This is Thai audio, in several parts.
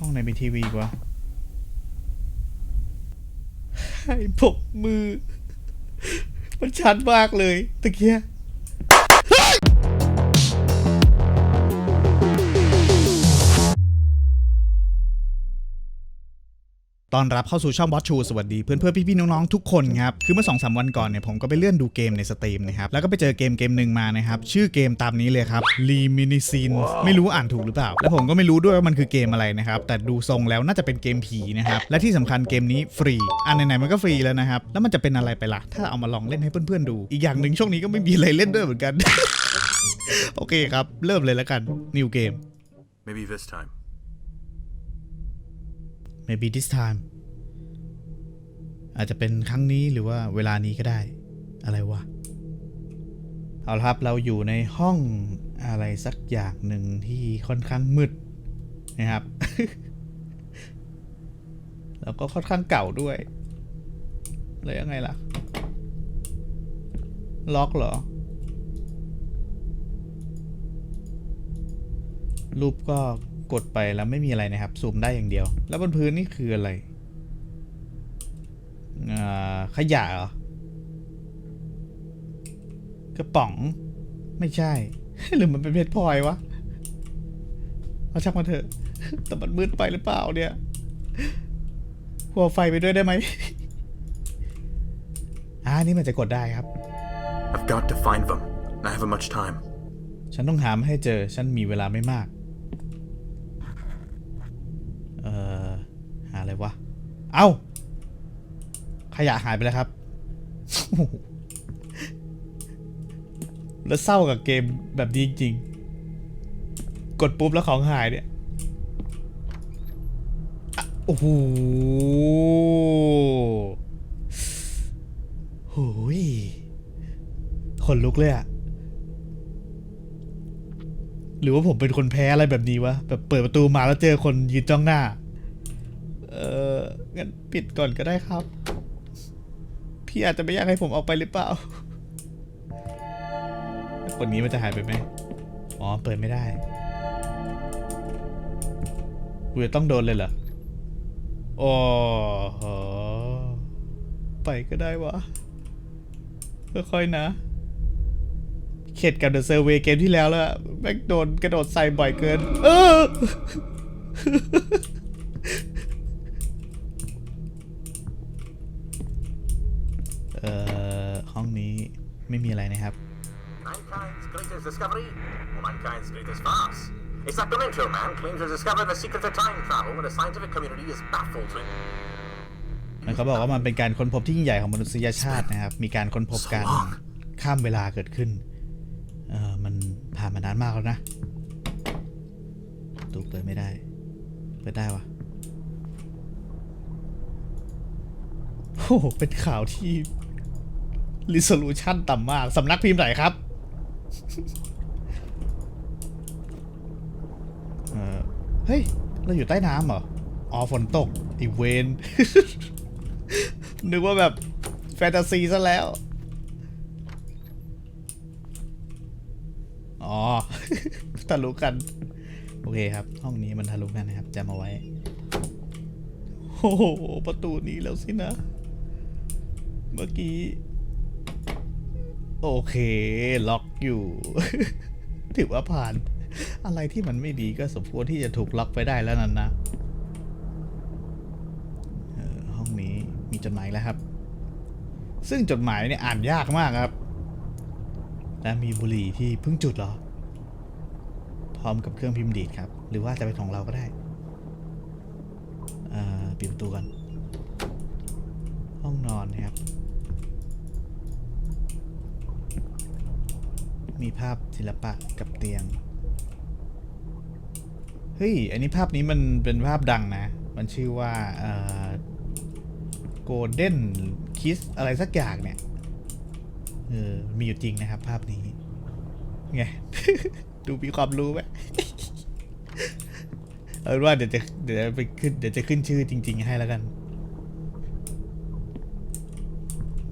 ห้องไหนมีทีวีอีกวะให้ปกมือ มันชัดมากเลยตะเกีย ตอนรับเข้าสู่ช่องบอสชูสวัสดีเพื่อนเพื่อนพี่พี่น้องๆทุกคนครับ คือเมื่อ2องสวันก่อนเนี่ยผมก็ไปเลื่อนดูเกมในสตรีมนะครับ แล้วก็ไปเจอเกมเกมหนึ่งมานะครับ ชื่อเกมตามนี้เลยครับ l i m i n i c i n ไม่รู้อ่านถูกหรือเปล่า แล้วผมก็ไม่รู้ด้วยว่ามันคือเกมอะไรนะครับ แต่ดูทรงแล้วน่าจะเป็นเกมผีนะครับ และที่สำคัญเกมนี้ฟรีอ่าไหนๆมันก็ฟรีแล้วนะครับ แล้วมันจะเป็นอะไรไปล่ะ ถ้าเอามาลองเล่นให้เพื่อนๆดู อีกอย่างหนึ่งช่วงนี้ก็ไม่มีอะไรเล่นด้วยเหมือนกัน โอเคครับ เริ่มเลยแล้วกัน New Game Maybe this time. Maybe this time อาจจะเป็นครั้งนี้หรือว่าเวลานี้ก็ได้ อะไรวะ เอาละครับ เราอยู่ในห้องอะไรสักอย่างหนึ่งที่ค่อนข้างมืดนะครับ แล้วก็ค่อนข้างเก่าด้วย เลยยังไงล่ะ ล็อกเหรอ รูปก็ กดไปแล้วไม่มีอะไรนะครับ ซูมได้อย่างเดียว แล้วบนพื้นนี่คืออะไรอ่าขยะเหรอกระป๋องไม่ใช่ หรือมันเป็นเพชรพลอยวะเอาชักมาเถอะ แต่มันมืดไปหรือเปล่าเนี่ยหัวไฟไปด้วยได้ไหมอ่านี่มันจะกดได้ครับ I've got to find them. and I haven't much time. ฉันต้องหามาให้เจอ ฉันมีเวลาไม่มาก เอ้า ขยะหายไปแล้วครับ แล้วเศร้ากับเกมแบบนี้จริงๆ กดปุ๊บแล้วของหายเนี่ยโอ้โหโหยขนลุกเลยอะหรือว่าผมเป็นคนแพ้อะไรแบบนี้วะ แบบเปิดประตูมาแล้วเจอคนยืนจ้องหน้า เอองั้นปิดก่อนก็ได้ครับ พี่อาจจะไม่อยากให้ผมออกไปหรือเปล่า คนนี้มันจะหายไปไหมอ๋อ เปิดไม่ได้กูจะต้องโดนเลยเหรอ โอ้โห ไปก็ได้วะ ค่อยๆนะ เข็ดกับ The Survey เกมที่แล้วแล้วอะแม่งโดนกระโดดใส่บ่อยเกิน เออ Mankind's greatest discovery, or mankind's greatest farce. A Sacramento man claims to discover the secret of time travel when the scientific community is baffled with. มันเขาบอกว่ามันเป็นการค้นพบที่ยิ่งใหญ่ของมนุษยชาตินะครับ มีการค้นพบการ So long ข้ามเวลาเกิดขึ้น เออมันผ่านมานานมากแล้วนะตูเปิดไม่ได้ เปิดได้วะโอ้โหเป็นข่าวที่ resolution ต่ำมาก สำนักพิมพ์ไหนครับ เฮ้ย เราอยู่ใต้น้ำเหรอ อ๋อ ฝนตก อีเวน นึกว่าแบบแฟนตาซีซะแล้ว อ๋อ ทะลุกัน โอเคครับ ห้องนี้มันทะลุกันนะครับจำเอาไว้ โอ้โห ประตูนี้แล้วสินะ เมื่อกี้ โอเค ล็อกอยู่ ถือว่าผ่าน อะไรที่มันไม่ดีก็สมควรที่จะถูกล็อกไปได้แล้วนั่นนะห้องนี้มีจดหมายแล้วครับ ซึ่งจดหมายเนี่ยอ่านยากมากครับ และมีบุหรี่ที่เพิ่งจุดเหรอ พร้อมกับเครื่องพิมพ์ดีดครับ หรือว่าจะเป็นของเราก็ได้อ่าปิดประตูกัน ห้องนอนนะครับ มีภาพศิลปะกับเตียง เฮ้ย อันนี้ภาพนี้มันเป็นภาพดังนะ มันชื่อว่าเอ่อ Golden Kiss อะไรสักอย่างเนี่ย เออ มีอยู่จริงนะครับภาพนี้ ไง ดูมีความรู้ไหมเอาเป็นว่าเดี๋ยวจะเดี๋ยวจะไปขึ้นเดี๋ยวจะขึ้นชื่อจริง ๆ ให้แล้วกัน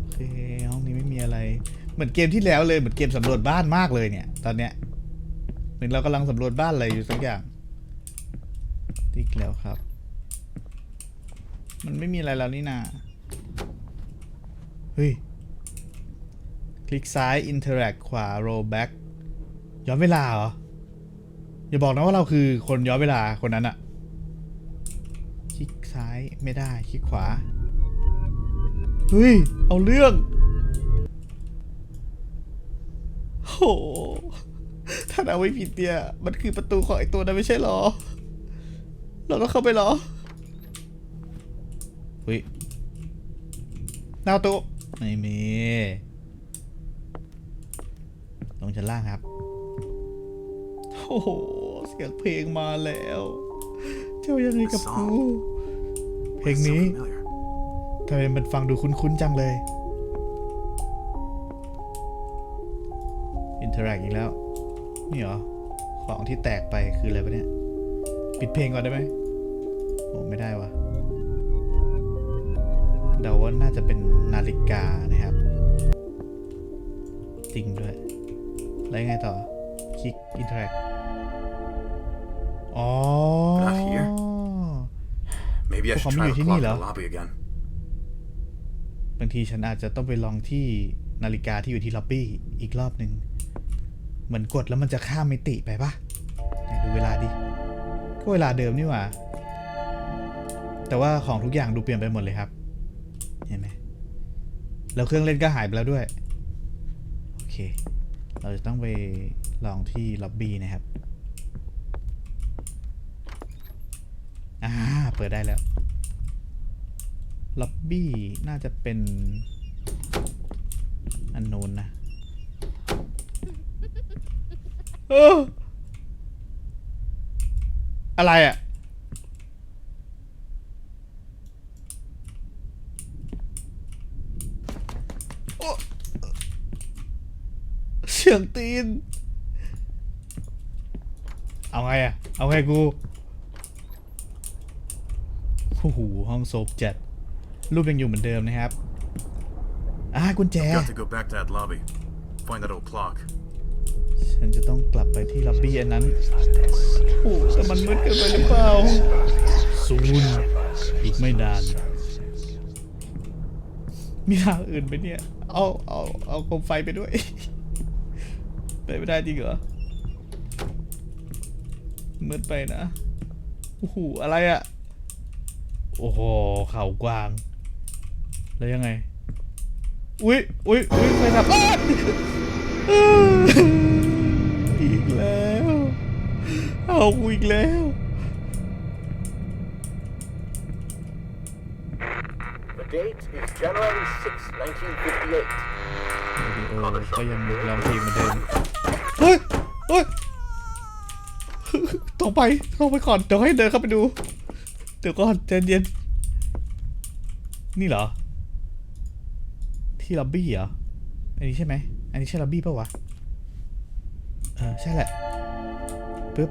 โอเคห้องนี้ไม่มีอะไร เหมือนเกมที่แล้วเลยเหมือนเกมสำรวจบ้านมากเลยเนี่ย ตอนเนี้ยเหมือนเรากำลังสำรวจบ้านอะไรอยู่สักอย่างจอีกแล้วครับ มันไม่มีอะไรแล้วนี่นาเฮ้ย คลิกซ้าย interact ขวา roll back ย้อนเวลาเหรอ อย่าบอกนะว่าเราคือคนย้อนเวลาคนนั้นอะคลิกซ้ายไม่ได้ คลิกขวา เฮ้ย เอาเรื่อง โห ถ้าเอาไว้ผิดเนี่ย มันคือประตูของไอตัวนั้นไม่ใช่หรอ เราต้องเข้าไปหรอเฮ้ยหน้าประตูไม่มี ลงชั้นล่างครับ โอ้โห เสียงเพลงมาแล้ว เจ้ายังไงกับกู เพลงนี้ทำไมมันฟังดูคุ้นๆจังเลย ทอร์แอคอีกแล้ว นี่เหรอ ของที่แตกไปคืออะไรปะเนี่ย ปิดเพลงก่อนได้ไหมโอ้ไม่ได้วะเดาว่าน่าจะเป็นนาฬิกานะครับ จริงด้วย แล้วยังไงต่อ คลิกอินเทอร์แอคอ๋อ Not here. Maybe I Ủa, should không try nhiều the thế clock nhỉ in the lợ? lobby again. บางทีฉันอาจจะต้องไปลองที่นาฬิกาที่อยู่ที่ล็อบบี้อีกรอบหนึ่ง เหมือนกดแล้วมันจะข้ามมิติไปปะดูเวลาดิ ก็เวลาเดิมนี่หว่า แต่ว่าของทุกอย่างดูเปลี่ยนไปหมดเลยครับ เห็นไหมแล้วเครื่องเล่นก็หายไปแล้วด้วย โอเค เราจะต้องไปลองที่ล็อบบี้นะครับ อ่า เปิดได้แล้ว ล็อบบี้น่าจะเป็น อันโน้นนะ เอะไรอะ่ะ เสียงตีน เอาไงอะเอาไงกู โอ้โห ห้องโซบจัด รูปยังอยู่เหมือนเดิมนะครับ อ่ากุญแจ Got to go back to that lobby. Find that old clock. ฉันจะต้องกลับไปที่ล็อบบี้อันนั้นโอ้แต่มันมืดเกินไปหรือเปล่าศูนย์อีกไม่นาน มีทางอื่นไหมเนี่ย เอาเอาเอาโคมไฟไปด้วย ไปไม่ได้จริงเหรอมืดไปนะโอ้โหอะไรอะโอ้โหเขากวาง แล้วยังไง อุ้ยอุ้ยอุ้ยใครทำอ้า เอากูอีกแล้ว The date is January 6, 1958. วิดีโอก็ยังร้องเพลงเหมือนเดิม เฮ้ย เฮ้ยต้องไปต้องไปก่อน เดี๋ยวให้เดินเข้าไปดู เดี๋ยวก่อนใจเย็น นี่เหรอ ที่ล็อบบี้เหรอ อันนี้ใช่ไหม อันนี้ใช่ล็อบบี้ปะวะ เออใช่แหละปึ๊บ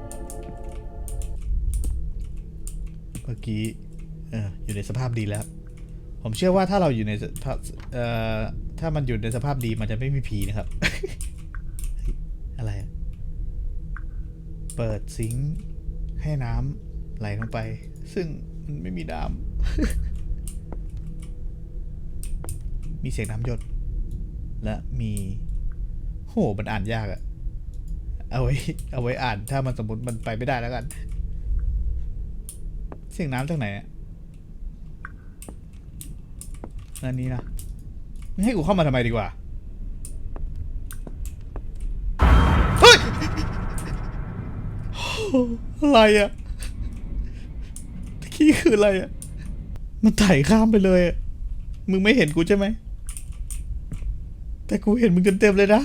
เมื่อกี้อยู่ในสภาพดีแล้ว ผมเชื่อว่าถ้าเราอยู่ในสภาถ้ามันอยู่ในสภาพดีมันจะไม่มีผีนะครับ อะไร เปิดซิงค์ให้น้ำไหลลงไป ซึ่งมันไม่มีน้ำมีเสียงน้ำหยด และมีโหมันอ่านยากอะเอาไว้ เอาไว้อ่านถ้ามันสมมติมันไปไม่ได้แล้วกัน เสียงน้ำจากไหนอะอันนี้นะไม่ให้กูเข้ามาทำไมดีกว่าเฮ้ยอะไรอะตะกี้คืออะไรอะมันไถ่ข้ามไปเลยอะมึงไม่เห็นกูใช่ไหมแต่กูเห็นมึงเต็มๆเลยนะ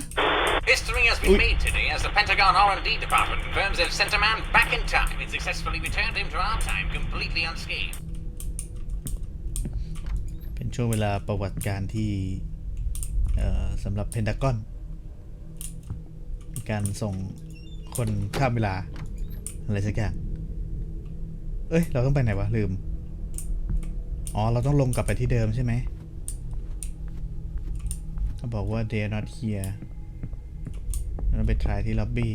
History has been made today as the Pentagon R&D department confirms they've sent a man back in time and successfully returned him to our time completely unscathed. เป็นช่วงเวลาประวัติการที่สำหรับเพนทากอนมีการส่งคนข้ามเวลา อะไรสักอย่าง เอ้ย เราต้องไปไหนวะ ลืม อ๋อ เราต้องลงกลับไปที่เดิมใช่ไหมเขาบอกว่า they are not here เราไปทรายที่ล็อบบี้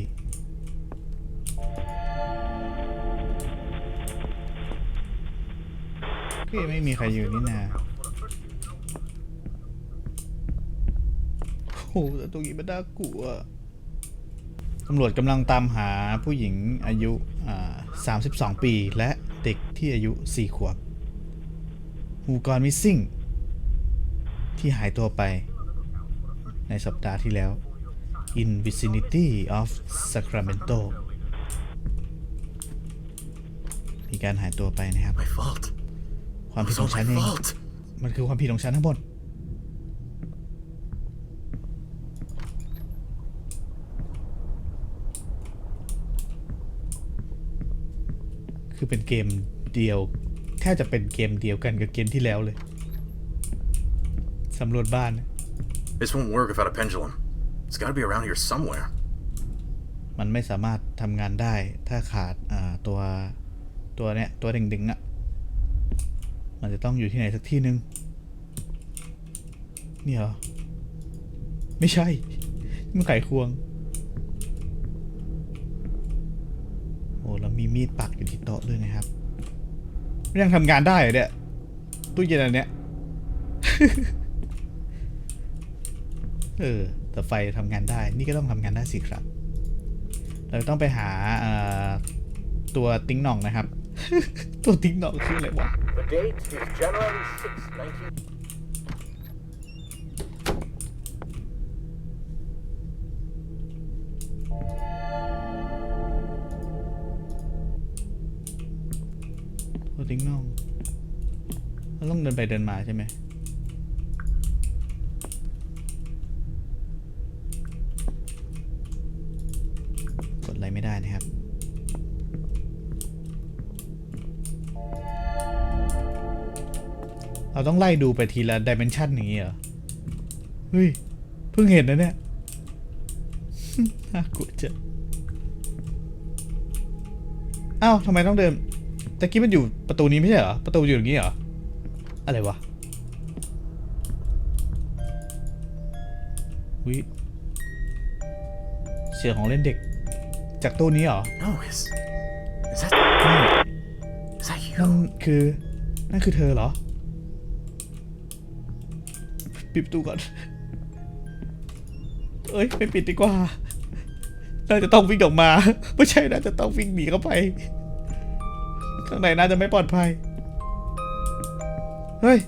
พี่ไม่มีใครอยู่นี่นาโอ้โหแต่ตรงนี้มันน่ากลัวตำรวจกำลังตามหาผู้หญิงอายุ32ปี และเด็กที่อายุ4ขวบฮูกอนมิสซิ่ง ที่หายตัวไปในสัปดาห์ที่แล้ว in vicinity of Sacramento มีการหายตัวไปนะครับ My fault. ความ It ผิด was ขอ all งฉัน my เอง fault. มันคือความผิดของฉันทั้งหมด คือเป็นเกมเดียว แทบจะเป็นเกมเดียวกันกับเกมที่แล้วเลย สำรวจบ้าน This won't work without a pendulum. It's gotta be around here somewhere. มันไม่สามารถทำงานได้ถ้าขาดตัวตัวเนี้ยตัวดึงๆอะ่ะ มันจะต้องอยู่ที่ไหนสักที่หนึ่งนี่เหรอ ไม่ใช่ มันไขควง โอ้แล้วมีมีดปักอยู่ที่โต๊ะด้วยนะครับ ยังทำงานได้เหรอเนี่ย ตู้เย็นอันเนี้ย เออ แต่ไฟทำงานได้ นี่ก็ต้องทำงานได้สิครับ เราต้องไปหาเอ่อตัวติ้งหน่องนะครับ ตัวติ้งหน่องคืออะไรวะ The date is January 6, 19... ตัวติ้งหน่องเราต้องเดินไปเดินมาใช่ไหม ต้องไล่ดูไปทีละดิเมนชันอย่างนี้เหรอ เฮ้ย เพิ่งเห็นนะเนี่ย น่ากลัวจังอ้าวทำไมต้องเดินตะกี้มันอยู่ประตูนี้ไม่ใช่เหรอ ประตูอยู่อย่างนี้เหรอ อะไรวะวิเสียงของเล่นเด็ก จากตู้นี้เหรอ No, is. Is that. นี่ Is that นั่น you? คือ นั่นคือเธอเหรอ ปิดประตูก่อน เอ้ยไม่ปิดดีกว่า น่าจะต้องวิ่งออกมา ไม่ใช่น่าจะต้องวิ่งหนีเข้าไป ข้างในน่าจะไม่ปลอดภัย เฮ้ย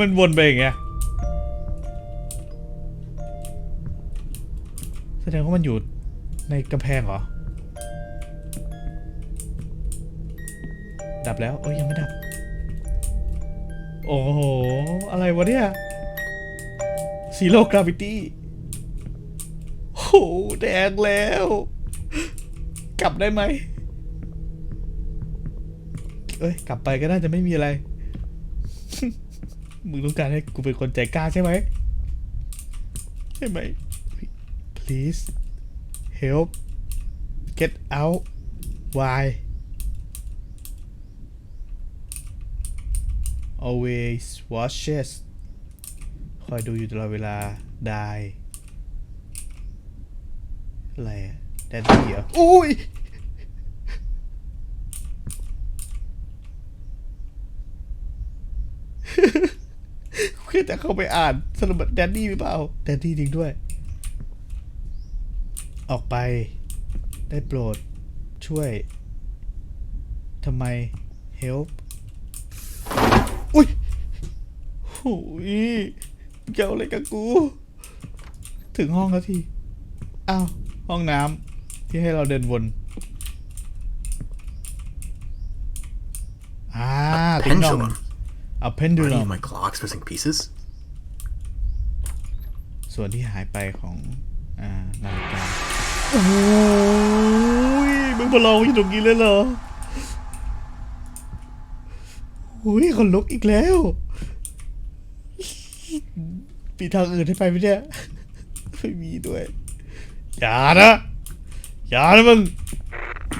มันวนไปอย่างเงี้ย แสดงว่ามันอยู่ในกำแพงเหรอ ดับแล้วเอ้ยยังไม่ดับ โอ้โห อะไรวะเนี่ย ซีโร่กราฟิตี้โหแดงแล้ว กลับได้ไหมเอ้ย กลับไปก็น่าจะไม่มีอะไร มึงต้องการให้กูเป็นคนใจกล้าใช่ไหม ใช่ไหม please help get out why always watches คอยดูอยู่ตลอดเวลาได้อะไรอะแดดดี้เหรออุ้ยเพื่อจะเข้าไปอ่านสรุปแดดดี้หรือเปล่าแดดดี้จริงด้วย ออกไป ได้โปรด ช่วยทำไม help อุ้ยโอ้ย เกี่ยวอะไรกับกู ถึงห้องแล้วทีอ้าวห้องน้ำที่ให้เราเดินวนอ่าติ๊งดอง Pendulum. เอาเพน Are ดูล any อ of ม my clocks missing pieces? ส่วนที่หายไปของอ่านาฬิกาโอ้ยมึงมาลองอยู่ตรงนี้เลยเหรอโอ้ยคนลุกอีกแล้ว มีทางอื่นให้ไปไหมเนี่ยไม่มีด้วย อย่านะ อย่านะมึง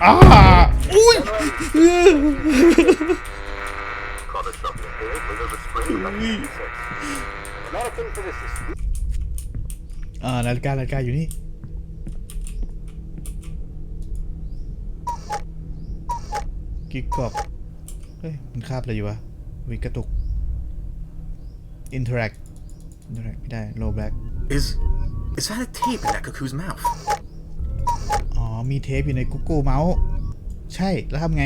อ้าอุ้ยอ่านาฬิกานาฬิกาอยู่นี่กิ๊กกอกเฮ้ย มันคาบอะไรอยู่วะวิกระตุก interact interact ไม่ได้ low back Is is that a tape in that cuckoo's mouth? อ๋อ มีเทปอยู่ใน Google Mouse ใช่ แล้วทำไง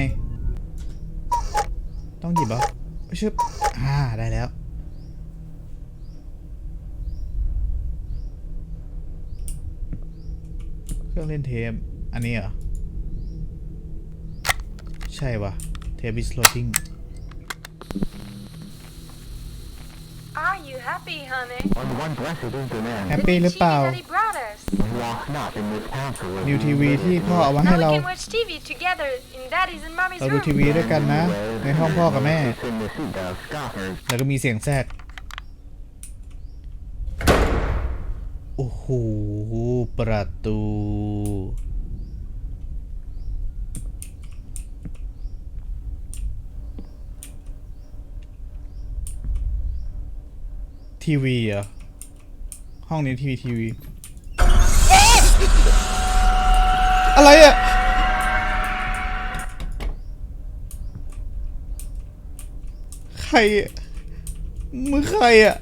ต้องหยิบเหรอไม่ชึบอ่า ได้แล้ว เครื่องเล่นเทป อันนี้เหรอ ใช่วะเทป is loading happy, honey? On one blessed internet, แฮปปี้หรือเปล่า TV that he brought us. walk not in this council of นิวทีวีที่พ่อเอามาให้ Now we เรา can watch TV together in Daddy's and Mommy's เราดู room. ทีวีด้วยกันนะ ในห้องพ่อกับแม่ in the seat of scoffers. แล้วก็มีเสียงแทรก โอ้โห ประตู ทีวีเหรอ ห้องนี้ทีวีทีวี อะไรอะใครมือใครอะ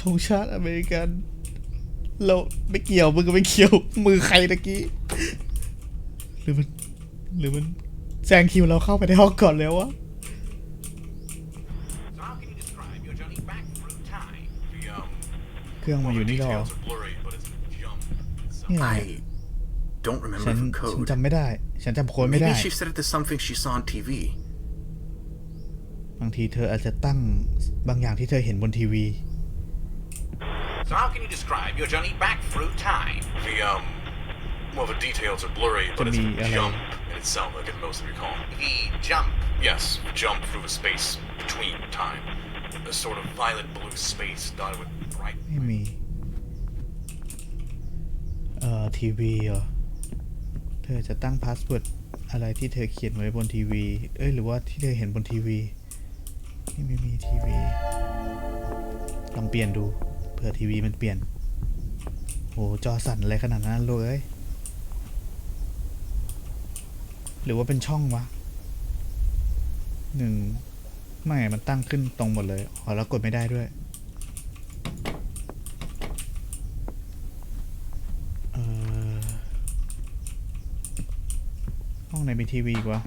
ธงชาติอเมริกัน เราไม่เกี่ยว มึงก็ไม่เกี่ยว มือใครตะกี้ หรือมัน หรือมันแซงคิวเราเข้าไปในห้องก่อนแล้ววะ So how can you describe your journey back through time? The um เครื่องมาอยู่นี่หรอ details are blurry, but it's a jump. So เนี่ย I don't ฉั remember น the ฉัน code. จำไม่ได้ ฉันจำโค้ดไม่ได้ Maybe she said it to something she saw on TV. บางทีเธออาจจะตั้งบางอย่างที่เธอเห็นบนทีวี So how can you describe your journey back through time? The um well the details are blurry, but it's be, a uh, jump in itself I can mostly recall. The jump. Yes, jump through the space between time. A sort of violet blue space dotted with bright ไม่มี เอ่อ ทีวีเหรอ เธอจะตั้งพาสเวิร์ดอะไรที่เธอเขียนไว้บนทีวี เอ้ย หรือว่าที่เธอเห็นบนทีวี นี่ไม่มีทีวี ลองเปลี่ยนดูเผื่อทีวีมันเปลี่ยน โห จอสั่นอะไรขนาดนั้นเลย หรือว่าเป็นช่องวะหนึ่งไม่ มันตั้งขึ้นตรงหมดเลย อ๋อ แล้วกดไม่ได้ด้วย เออห้ องไหนมีทีวีอีกวะ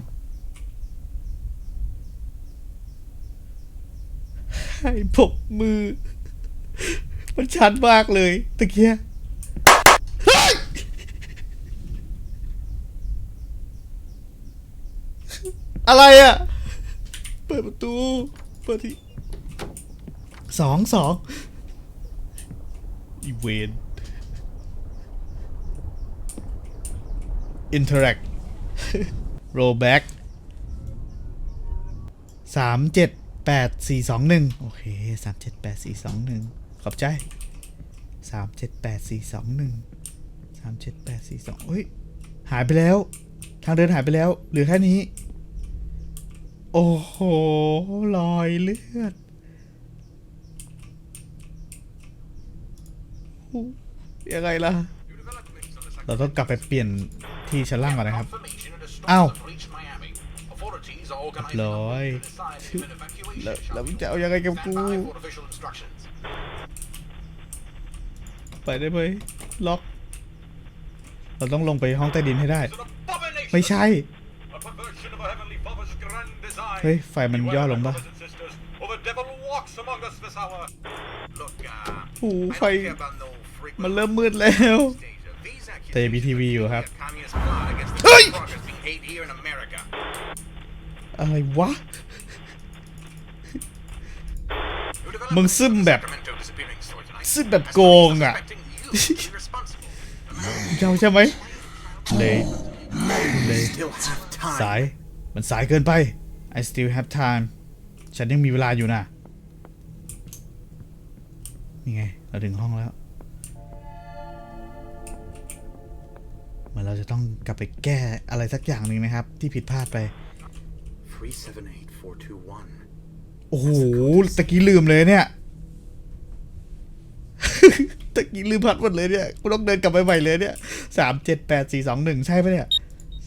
ให้ผมมือ มันชัดมากเลยตะเกียอะไรอะ เปิดประตู เปิดที่สองสองอีเวน interact rollback สามเจ็ดแปดสี่สองหนึ่งโอเคสามเจ็ดแปดสี่สองหนึ่งขอบใจสามเจ็ดแปดสี่สองหนึ่งสามเจ็ดแปดสี่สองเฮ้ย หายไปแล้ว ทางเดินหายไปแล้วเหลือแค่นี้ โอ้โหรอยเลือดยังไงล่ะ เราต้องกลับไปเปลี่ยนที่ชั้นล่างก่อนนะครับ Confirmation of the storm Ow. that reached Miami. Authorities are organizing ร้อย a decisive evacuation แล้ว shuttle. แล้วมึงจะเอายังไงกับ Stand กู by for official instructions. ไปได้ไหมล็อก เราต้องลงไปห้องใต้ดินให้ได้ It's an abomination. ไม่ใช่ A perversion of our Heavenly Father's grand design. เฮ้ย ไฟมันย่อลงปะ Brothers and sisters, or the devil walks among us this hour. Look, uh, โอ้โห I ไฟ don't care about no frequent มันเริ่มมืดแล้ว stage of these แต่ยังมีทีวีอยู่ครับ accusations of communist plot against the Hey! progress being made here in America. อะไรวะ Who developed มึง the ซึมแบบ Sacramento disappearing story tonight? ซึมแบบโกงอะ Suspecting you to be responsible. เจ้าใช่ไหมเลยเลย Still have time. สาย มันสายเกินไป I still have time ฉันยังมีเวลาอยู่นะนี่ไง เราถึงห้องแล้ว มือนเราจะต้องกลับไปแก้อะไรสักอย่างหนึ่งนะครับ ที่ผิดพลาดไป 378421. โอ้โหตะกี้ลืมเลยเนี่ยตะกี้ลืมพัดหมดเลยเนี่ยกูต้องเดินกลับไปใหม่เลยเนี่ยสามเจ็ดแปดสี่สองหนึ่งใช่ปะเนี่ย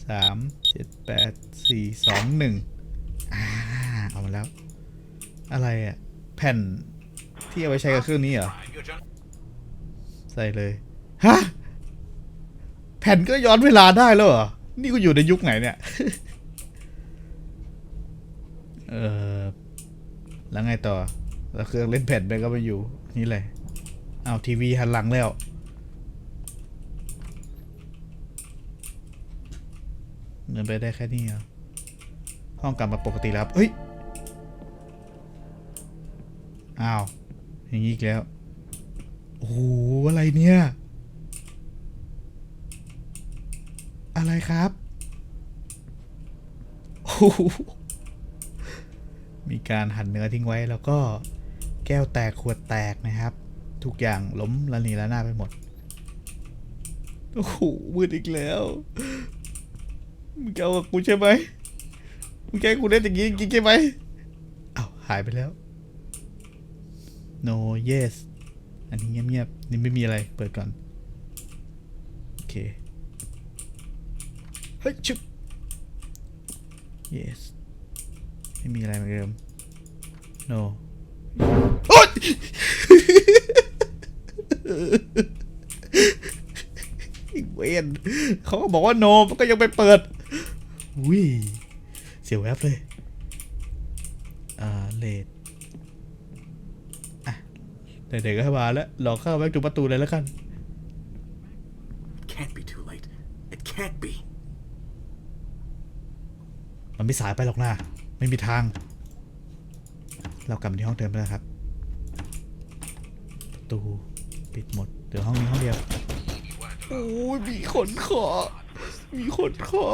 สสามเจ็ดแปดสี่สองหนึ่งอ่าเอามาแล้ว อะไรอะแผ่นที่เอาไว้ใช้กับเครื่องนี้เหรอ Right, you're John. ใส่เลย ฮะ แผ่นก็ย้อนเวลาได้แล้วเหรอ นี่ก็อยู่ในยุคไหนเนี่ย เออแล้วไงต่อ แล้วเครื่องเล่นแผ่นไปก็มาอยู่ นี่แหละเอาทีวีหันหลังแล้วเงินไปได้แค่นี้เหรอ ห้องกลับมาปกติแล้วเฮ้ย อ้าว อย่างนี้อีกแล้ว โอ้โห อะไรเนี่ย อะไรครับโอ้โหมีการหั่นเนื้อทิ้งไว้แล้วก็แก้วแตกขวดแตกนะครับ ทุกอย่างล้มละนีละหน้าดไปหมด โอ้โหมืดอีกแล้วมึงจะเอากับกูใช่ไหมมึงแกล้งกูเล่นอย่างนี้จริงใช่ไหมอ้าหายไปแล้ว no yes อันนี้เงียบๆนี่ไม่มีอะไรเปิดก่อน โอเค เฮ้ยชุบ yes ไม่มีอะไรเหมือนเดิม no โอ๊ยอีกเวนเขาก็บอกว่า no มันก็ยังไปเปิดอุ้ยเสียวแวบเลย อ่า เลดเด็กๆก็มาแล้วลอเข้าไปดูประตูเลยแล้วกัน can't be too late. It can't be. มันไม่สายไปหรอกนะไม่มีทาง เรากลับมาที่ห้องเดิมแล้วครับประตูปิดหมดเหลือห้องนี้ห้องเดียวโอ้ยมีคนขอ มีคนขอ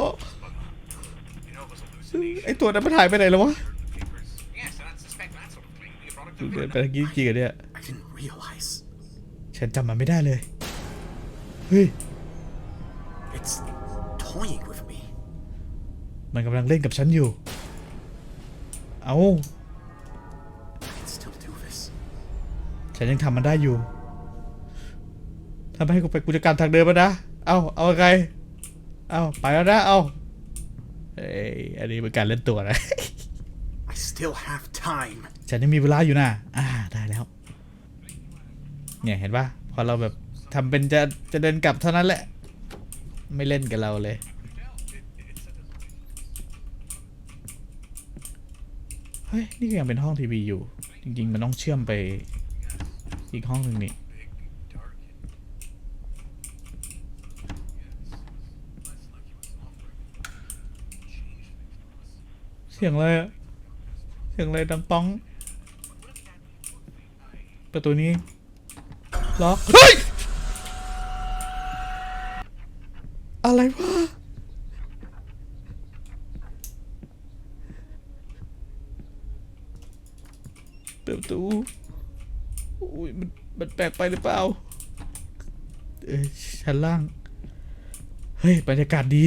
You know, it was hallucination. ไอตัวนั้นมันหายไปไหนแล้ววะ Papers. Yes, I don't suspect that sort of thing. You brought it to เดิน me. ไปทางนี้จริงๆเหรอเนี่ย I didn't realize. ฉันจำมันไม่ได้เลย เฮ้ย มันกำลังเล่นกับฉันอยู่ เอา I can still do this. ฉันยังทำมันได้อยู่ถ้าไม่ให้กูไปกูจะการทางเดินมานะ เอาเอาไงเอาไปแล้วนะ เอาเอ้ยอันนี้เป็นการเล่นตัวนะ I still have time. ฉันยังมีเวลาอยู่นะ อ่า ได้แล้ว เนี่ยเห็นปะพอเราแบบทำเป็นจะจะเดินกลับเท่านั้นแหละ ไม่เล่นกับเราเลย เฮ้ย นี่ก็ยังเป็นห้องทีวีอยู่ จริง ๆ มันต้องเชื่อมไปอีกห้องหนึ่งนี่เสียงอะไรเสียงอะไรดังป้อง ประตูนี้ ล็อก เฮ้ย อะไรวะ เปิดประตูอุ้ยมันมันแปล กไปหรือเปล่าเอ้ยชั้นล่าง เฮ้ย บรรยากาศดี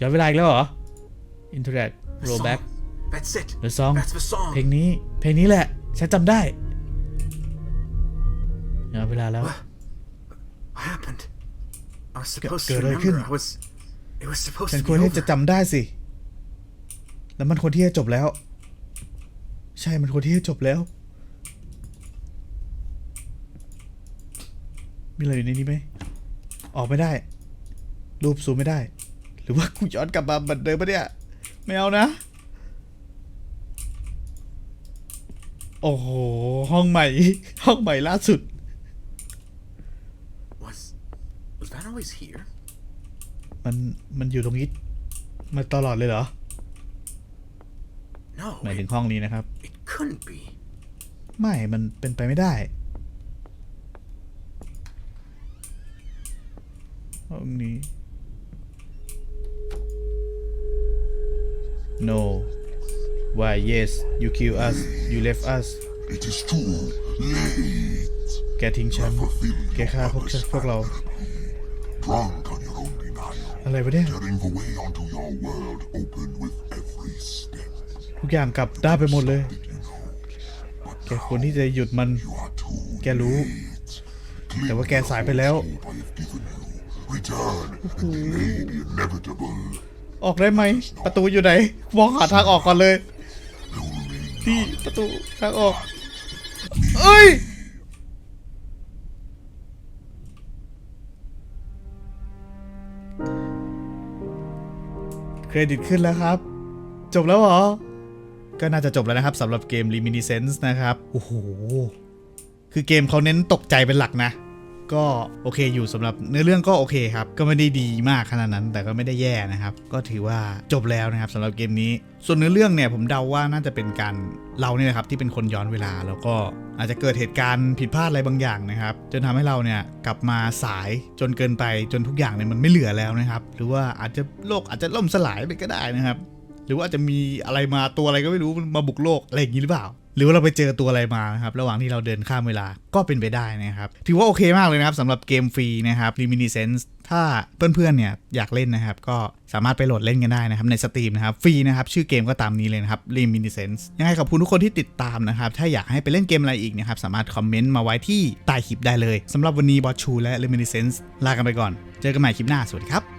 ย้อนเวลาอีกแล้วเหรอ Interact The Roll back song. That's it. The song That's the song. เพลงนี้ เพลงนี้แหละ ฉันจำได้ย้อนเวลาแล้ว What happened? I was supposed to good, I remember. couldn't. I was. It was supposed ฉัน to ควร be ที่จะ over. จำได้สิ แล้วมันควรที่จะจบแล้ว ใช่ มันควรที่จะจบแล้ว มีอะไรอยู่ในนี้ไหม ออกไม่ได้ รูปซูมไม่ได้ หรือว่ากูย้อนกลับมาเหมือนเดิมปะเนี่ย ไม่เอานะ โอ้โห ห้องใหม่ ห้องใหม่ล่าสุด Was. Was that always here? มัน มันอยู่ตรงนี้มาตลอดเลยเหรอ No. หมายถึ It, งห้องนี้นะครับ it couldn't be. ไม่ มันเป็นไปไม่ได้ ห้องนี้ no why yes you kill us you left us It is too late. แกทิ้งฉัน แกฆ่าพวกฉันพวกเรา Drunk on your own denial. อะไรวะเนี่ย Tearing the way onto your world open with every step. ทุกอย่างกลับด้านไปหมดเลย Did you know? But แกควรที่จะหยุดมัน you are too แกรู้ late. แต่ว่าแกสายไปแล้ว ออกได้ไหม ประตูอยู่ไหนมองหาทางออกก่อนเลย ที่ประตูทางออก เอ้ย เครดิตขึ้นแล้วครับ จบแล้วเหรอ ก็น่าจะจบแล้วนะครับสำหรับเกม Reminiscence นะครับ โอ้โห คือเกมเขาเน้นตกใจเป็นหลักนะ ก็โอเคอยู่สำหรับเนื้อเรื่องก็โอเคครับ ก็ไม่ได้ดีมากขนาดนั้น แต่ก็ไม่ได้แย่นะครับ ก็ถือว่าจบแล้วนะครับสำหรับเกมนี้ ส่วนเนื้อเรื่องเนี่ยผมเดาว่าน่าจะเป็นการเราเนี่ยนะครับที่เป็นคนย้อนเวลาแล้วก็อาจจะเกิดเหตุการณ์ผิดพลาดอะไรบางอย่างนะครับ จนทำให้เราเนี่ยกลับมาสายจนเกินไปจนทุกอย่างเนี่ยมันไม่เหลือแล้วนะครับ หรือว่าอาจจะโลกอาจจะล่มสลายไปก็ได้นะครับ หรือว่าอาจจะมีอะไรมาตัวอะไรก็ไม่รู้มาบุกโลกอะไรอย่างนี้หรือเปล่า หรือว่าเราไปเจอตัวอะไรมานะครับระหว่างที่เราเดินข้ามเวลาก็เป็นไปได้นะครับ ถือว่าโอเคมากเลยนะครับสำหรับเกมฟรีนะครับ Reminiscence ถ้าเพื่อนๆเนี่ยอยากเล่นนะครับ ก็สามารถไปโหลดเล่นกันได้นะครับในสตรีมนะครับฟรีนะครับชื่อเกมก็ตามนี้เลยนะครับ Reminiscence ยังไงขอบคุณทุกคนที่ติดตามนะครับ ถ้าอยากให้ไปเล่นเกมอะไรอีกนะครับสามารถคอมเมนต์มาไว้ที่ใต้คลิปได้เลยสำหรับวันนี้บอสชูและ Reminiscence ลากันไปก่อน เจอกันใหม่คลิปหน้าสวัสดีครับ